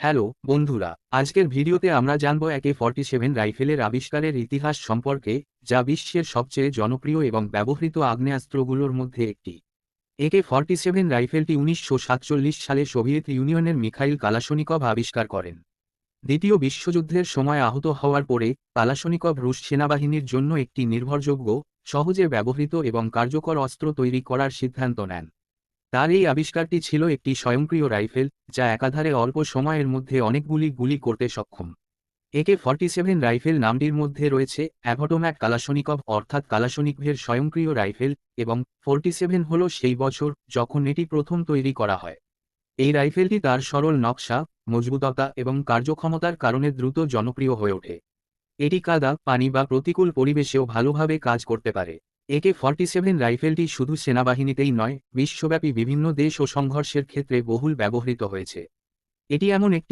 Hello, বন্ধুরা, আজকের ভিডিওতে আমরা জানব একে ফর্টি সেভেন রাইফেলের আবিষ্কারের ইতিহাস সম্পর্কে, যা বিশ্বের সবচেয়ে জনপ্রিয় এবং ব্যবহৃত আগ্নেয়াস্ত্রগুলোর মধ্যে একটি। একে ফর্টি সেভেন রাইফেলটি উনিশশো সাতচল্লিশ সালে সোভিয়েত ইউনিয়নের মিখাইল কালাশনিকভ আবিষ্কার করেন। দ্বিতীয় বিশ্বযুদ্ধের সময় আহত হওয়ার পরে, কালাশনিকভ রুশ সেনাবাহিনীর জন্য একটি নির্ভরযোগ্য, সহজে ব্যবহৃত এবং কার্যকর অস্ত্র তৈরি করার সিদ্ধান্ত নেন। তার এই আবিষ্কারটি ছিল একটি স্বয়ংক্রিয় রাইফেল, যা একাধারে অল্প সময়ের মধ্যে অনেকগুলি গুলি করতে সক্ষম। একে ফর্টি সেভেন রাইফেল নামটির মধ্যে রয়েছে, অ্যাভোটোম্যাক কালাশনিকভ অর্থাৎ কালাশনিকভের স্বয়ংক্রিয় রাইফেল, এবং ফোরটি সেভেন হল সেই বছর যখন এটি প্রথম তৈরি করা হয়। এই রাইফেলটি তার সরল নকশা, মজবুততা এবং কার্যক্ষমতার কারণে দ্রুত জনপ্রিয় হয়ে ওঠে। এটি কাদা, পানি বা প্রতিকূল পরিবেশেও ভালোভাবে কাজ করতে পারে। একে ফর্টি সেভেন রাইফেলটি শুধু সেনাবাহিনীতেই নয়, বিশ্বব্যাপী বিভিন্ন দেশ ও সংঘর্ষের ক্ষেত্রে বহুল ব্যবহৃত হয়েছে। এটি এমন একটি